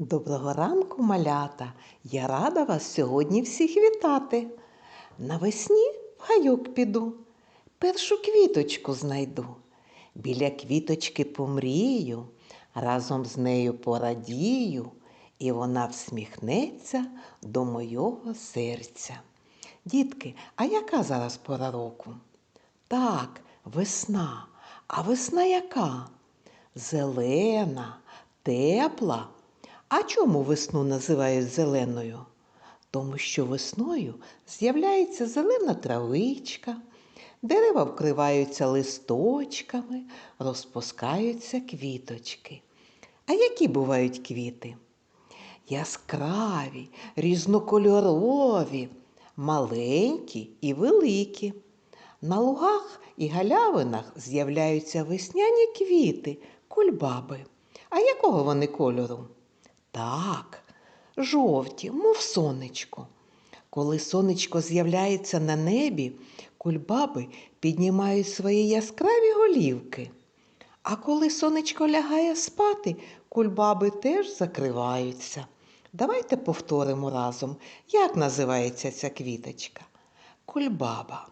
Доброго ранку, малята! Я рада вас сьогодні всіх вітати. Навесні в гайок піду, першу квіточку знайду. Біля квіточки помрію, разом з нею порадію, і вона всміхнеться до мого серця. Дітки, а яка зараз пора року? Так, весна. А весна яка? Зелена, тепла. А чому весну називають зеленою? Тому що весною з'являється зелена травичка, дерева вкриваються листочками, розпускаються квіточки. А які бувають квіти? Яскраві, різнокольорові, маленькі і великі. На лугах і галявинах з'являються весняні квіти, кульбаби. А якого вони кольору? Так, жовті, мов сонечко. Коли сонечко з'являється на небі, кульбаби піднімають свої яскраві голівки. А коли сонечко лягає спати, кульбаби теж закриваються. Давайте повторимо разом, як називається ця квіточка. Кульбаба.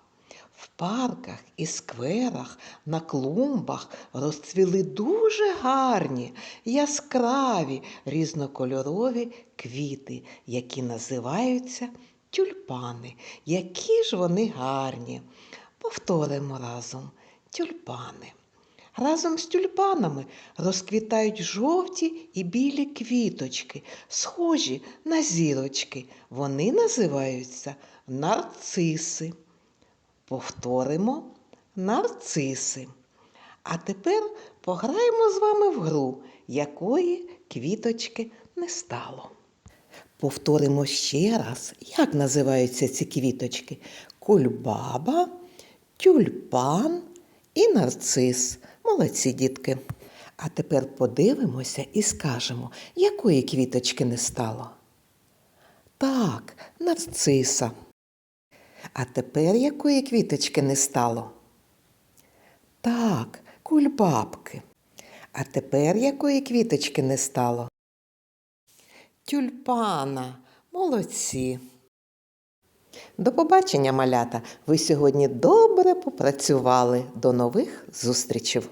В парках і скверах, на клумбах розцвіли дуже гарні, яскраві, різнокольорові квіти, які називаються тюльпани. Які ж вони гарні. Повторимо разом тюльпани. Разом з тюльпанами розквітають жовті і білі квіточки, схожі на зірочки. Вони називаються нарциси. Повторимо нарциси. А тепер пограємо з вами в гру, якої квіточки не стало. Повторимо ще раз, як називаються ці квіточки: кульбаба, тюльпан і нарцис. Молодці дітки. А тепер подивимося і скажемо, якої квіточки не стало. Так, нарциса. А тепер якої квіточки не стало? Так, кульбабки. А тепер якої квіточки не стало? Тюльпана. Молодці. До побачення, малята. Ви сьогодні добре попрацювали. До нових зустрічей.